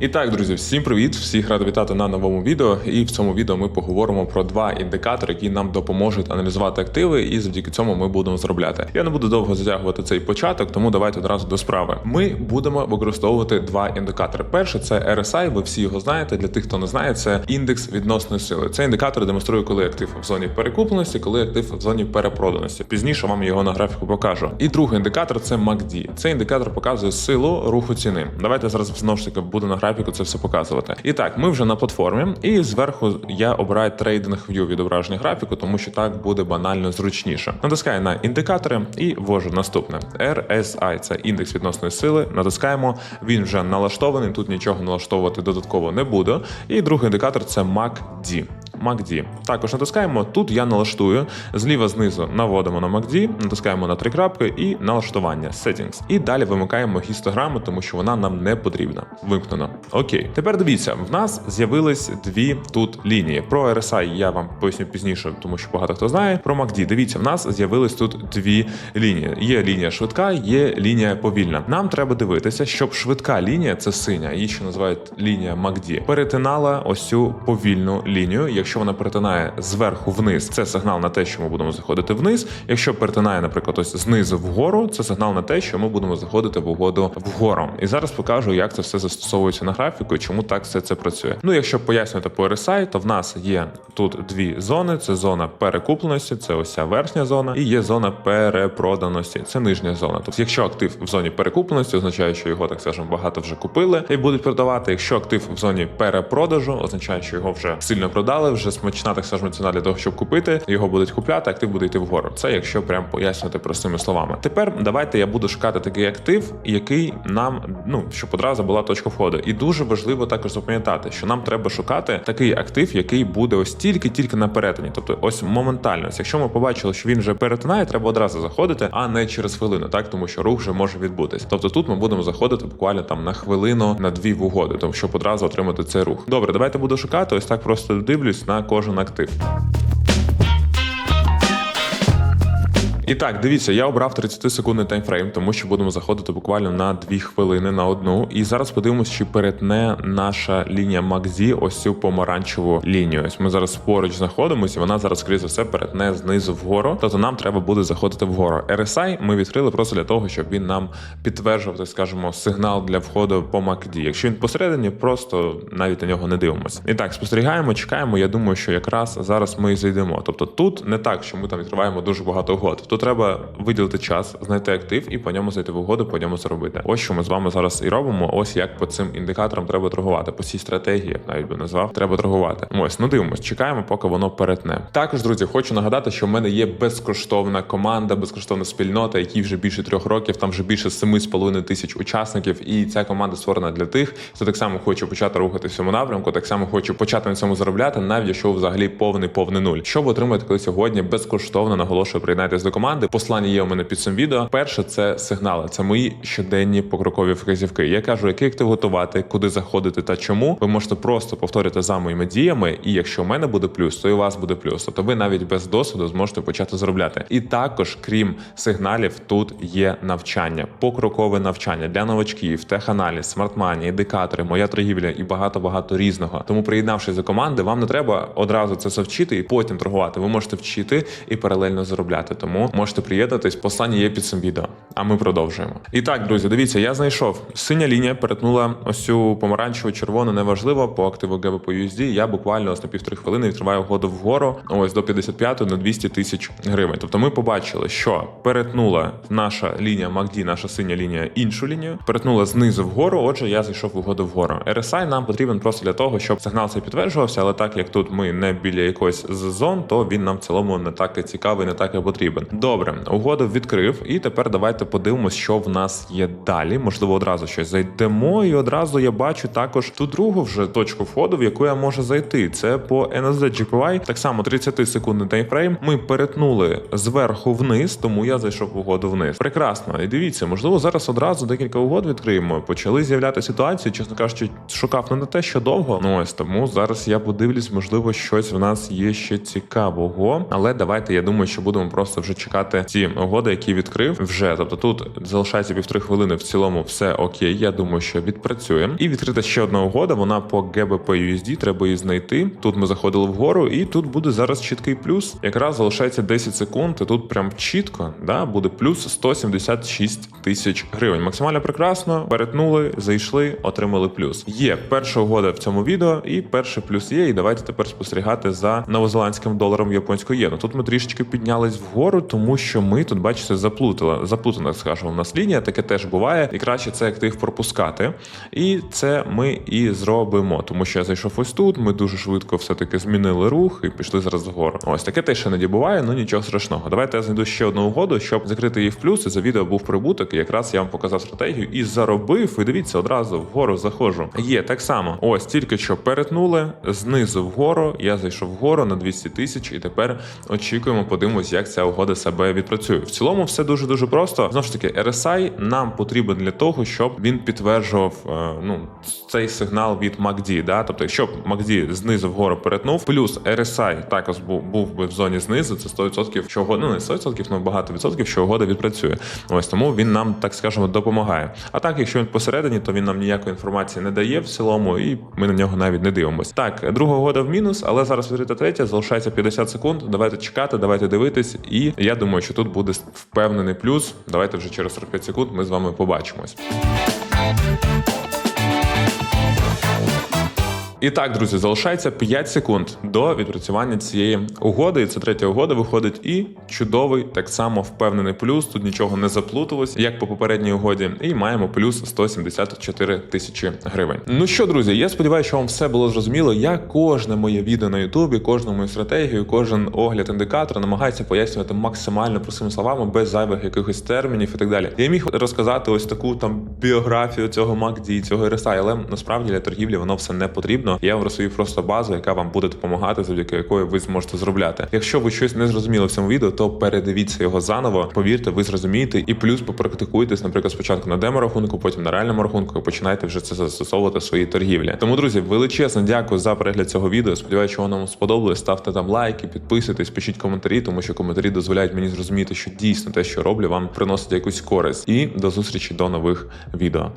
І так, друзі, всім привіт! Всіх радий вітати на новому відео. І в цьому відео ми поговоримо про два індикатори, які нам допоможуть аналізувати активи, і завдяки цьому ми будемо заробляти. Я не буду довго затягувати цей початок, тому давайте одразу до справи. Ми будемо використовувати два індикатори. Перший це RSI, ви всі його знаєте. Для тих, хто не знає, це індекс відносної сили. Цей індикатор демонструє, коли актив в зоні перекупленості, коли актив в зоні перепроданості. Пізніше вам його на графіку покажу. І другий індикатор це MACD. Цей індикатор показує силу руху ціни. Давайте зараз знову ж таки буду на графіку це все показувати. І так, ми вже на платформі, і зверху я обираю трейдинг в'ю відображення графіку, тому що так буде банально зручніше. Натискаю на індикатори і ввожу наступне. RSI – це індекс відносної сили. Натискаємо, він вже налаштований. Тут нічого налаштовувати додатково не буду. І другий індикатор це MACD. MACD. Також натискаємо. Тут я налаштую. Зліва знизу наводимо на MACD, натискаємо на три крапки і налаштування Settings. І далі вимикаємо гістограму, тому що вона нам не потрібна. Вимкнено. Окей. Тепер дивіться, в нас з'явились дві тут лінії. Про RSI я вам поясню пізніше, тому що багато хто знає. Про MACD. Дивіться, в нас з'явились тут дві лінії. Є лінія швидка, є лінія повільна. Нам треба дивитися, щоб швидка лінія, це синя, її ще називають лінія MACD, перетинала ось цю повільну лінію. Якщо вона перетинає зверху вниз, це сигнал на те, що ми будемо заходити вниз. Якщо перетинає, наприклад, ось знизу вгору, це сигнал на те, що ми будемо заходити в угоду вгору. І зараз покажу, як це все застосовується на графіку і чому так все це працює. Ну, якщо пояснювати по RSI, то в нас є тут дві зони: це зона перекупленості, це ось ця верхня зона, і є зона перепроданості, це нижня зона. Тобто, якщо актив в зоні перекупленості, означає, що його так скажемо багато вже купили і будуть продавати. Якщо актив в зоні перепродажу, означає, що його вже сильно продали, вже смачна так скажемо ціна для того, щоб купити. Його будуть купляти, актив буде йти вгору. Це якщо прям пояснювати простими словами. Тепер давайте я буду шукати такий актив, який нам ну щоб одразу була точка входу. І дуже важливо також запам'ятати, що нам треба шукати такий актив, який буде ось тільки-тільки на перетині, тобто ось моментально. Ось Якщо ми побачили, що він вже перетинає, треба одразу заходити, а не через хвилину, так тому що рух вже може відбутись. Тобто тут ми будемо заходити буквально там на хвилину, на дві в угоди, тому щоб одразу отримати цей рух. Добре, давайте буду шукати. Ось так просто дивлюсь кожен актив. І так, дивіться, я обрав 30 секундний таймфрейм, тому що будемо заходити буквально на 2 хвилини на одну. І зараз подивимось, чи перетне наша лінія MACD ось цю помаранчеву лінію. Ось ми зараз поруч знаходимося, вона зараз, скоріше за все, перетне знизу вгору. Тобто нам треба буде заходити вгору. RSI ми відкрили просто для того, щоб він нам підтверджував, так скажемо, сигнал для входу по MACD. Якщо він посередині, просто навіть на нього не дивимося. І так, спостерігаємо, чекаємо. Я думаю, що якраз зараз ми зайдемо. Тобто тут не так, що ми там відкриваємо дуже багато угод. Тут треба виділити час, знайти актив і по ньому зайти в угоду, по ньому заробити. Ось що ми з вами зараз і робимо. Ось як по цим індикаторам треба торгувати. По цій стратегії, я б навіть би назвав, треба торгувати. Ось, ну дивимось, чекаємо, поки воно перетне. Також, друзі, хочу нагадати, що в мене є безкоштовна команда, безкоштовна спільнота, якій вже більше трьох років, там вже більше 7,5 тисяч учасників. І ця команда створена для тих, хто так само хоче почати рухатися в цьому напрямку, так само хоче почати на цьому заробляти, навіть якщо взагалі повний повний нуль. Щоб отримати коли сьогодні безкоштовно наголошую, приєднайтесь до команди. Послання є у мене під цим відео. Перше це сигнали, це мої щоденні покрокові вказівки. Я кажу, який актив готувати, куди заходити та чому. Ви можете просто повторити за моїми діями. І якщо у мене буде плюс, то і у вас буде плюс. Тобто ви навіть без досвіду зможете почати заробляти. І також, крім сигналів, тут є навчання, покрокове навчання для новачків, теханаліз, смартмані, індикатори, моя торгівля і багато багато різного. Тому приєднавшись до команди, вам не треба одразу це все вчити і потім торгувати. Ви можете вчити і паралельно заробляти. Тому можете приєднатись. Послання є під цим відео. А ми продовжуємо. І так, друзі, дивіться, я знайшов синя лінія, перетнула ось цю помаранчеву червону. Неважливо по активу GBP USD. Я буквально ось на півтори хвилини відкриваю угоду вгору. Ось до 55 на 200 тисяч гривень. Тобто ми побачили, що перетнула наша лінія MACD, наша синя лінія іншу лінію, перетнула знизу вгору. Отже, я зайшов в угоду вгору. RSI нам потрібен просто для того, щоб сигнал цей підтверджувався, але так як тут ми не біля якоїсь з зон, то він нам в цілому не так і цікавий, не так і потрібен. Добре, угоду відкрив, і тепер давайте подивимось, що в нас є далі. Можливо, одразу щось зайдемо, і одразу я бачу також ту другу вже точку входу, в яку я можу зайти. Це по NSD GPY, так само 30 секундний таймфрейм. Ми перетнули зверху вниз, тому я зайшов угоду вниз. Прекрасно. І дивіться, можливо, зараз одразу декілька угод відкриємо. Почали з'являти ситуації, чесно кажучи, шукав не на те, що довго. Ну ось тому зараз я подивлюсь, можливо, щось в нас є ще цікавого. Але давайте я думаю, що будемо просто вже чекати. Чекати ці угоди, які відкрив вже. Тобто тут залишається півтори хвилини. В цілому все окей. Я думаю, що відпрацює. І відкрита ще одна угода. Вона по GBP USD, треба її знайти. Тут ми заходили вгору, і тут буде зараз чіткий плюс. Якраз залишається 10 секунд. І тут прям чітко да, буде плюс 176 тисяч гривень. Максимально прекрасно. Перетнули, зайшли, отримали плюс. Є перша угода в цьому відео, і перший плюс є. І давайте тепер спостерігати за новозеландським доларом японською єну. Тут ми трішечки піднялись вгору, тому що ми тут, бачите, заплутали. Заплутана, скажімо, в нас лінія, таке теж буває, і краще цей актив пропускати. І це ми і зробимо, тому що я зайшов ось тут. Ми дуже швидко все-таки змінили рух і пішли зараз вгору. Ось таке теж іноді буває, ну нічого страшного. Давайте я знайду ще одну угоду, щоб закрити її в плюс. І за відео був прибуток. І якраз я вам показав стратегію і заробив. І дивіться, одразу вгору заходжу. Є так само. Ось тільки що перетнули знизу вгору. Я зайшов вгору на 200 тисяч, і тепер очікуємо, подивимось, як ця угода себе відпрацює. В цілому, все дуже дуже просто. Знову ж таки, RSI нам потрібен для того, щоб він підтверджував е, ну цей сигнал від MACD, Да? Тобто, якщо б MACD знизу вгору перетнув, плюс RSI також був, би в зоні знизу, це 100%, що угода, ну не 100%, але багато відсотків, що угода відпрацює. Ось тому він нам, так скажемо, допомагає. А так, якщо він посередині, то він нам ніякої інформації не дає в цілому, і ми на нього навіть не дивимося. Так, друга угода в мінус, але зараз відкрита третя, залишається 50 секунд. Давайте чекати, давайте дивитись. І я думаю, що тут буде впевнений плюс. Давайте вже через 45 секунд ми з вами побачимось. І так, друзі, залишається 5 секунд до відпрацювання цієї угоди. І це третя угода виходить. І чудовий, так само впевнений плюс. Тут нічого не заплуталось, як по попередній угоді. І маємо плюс 174 тисячі гривень. Ну що, друзі, я сподіваюся, що вам все було зрозуміло. Я кожне моє відео на Ютубі, кожну мою стратегію, кожен огляд індикатора намагається пояснювати максимально простими словами, без зайвих якихось термінів і так далі. Я міг розказати ось таку там біографію цього MACD, цього RSI, але насправді для торгівлі воно все не потрібно. Я вам розповів просто базу, яка вам буде допомагати, завдяки якої ви зможете зробляти. Якщо ви щось не зрозуміли в цьому відео, то передивіться його заново. Повірте, ви зрозумієте, і плюс попрактикуйтесь, наприклад, спочатку на демо-рахунку, потім на реальному рахунку, і починайте вже це застосовувати в своїй торгівлі. Тому, друзі, величезне дякую за перегляд цього відео. Сподіваюся, що воно вам сподобалось. Ставте там лайки, підписуйтесь, пишіть коментарі, тому що коментарі дозволяють мені зрозуміти, що дійсно те, що роблю, вам приносить якусь користь. І до зустрічі до нових відео.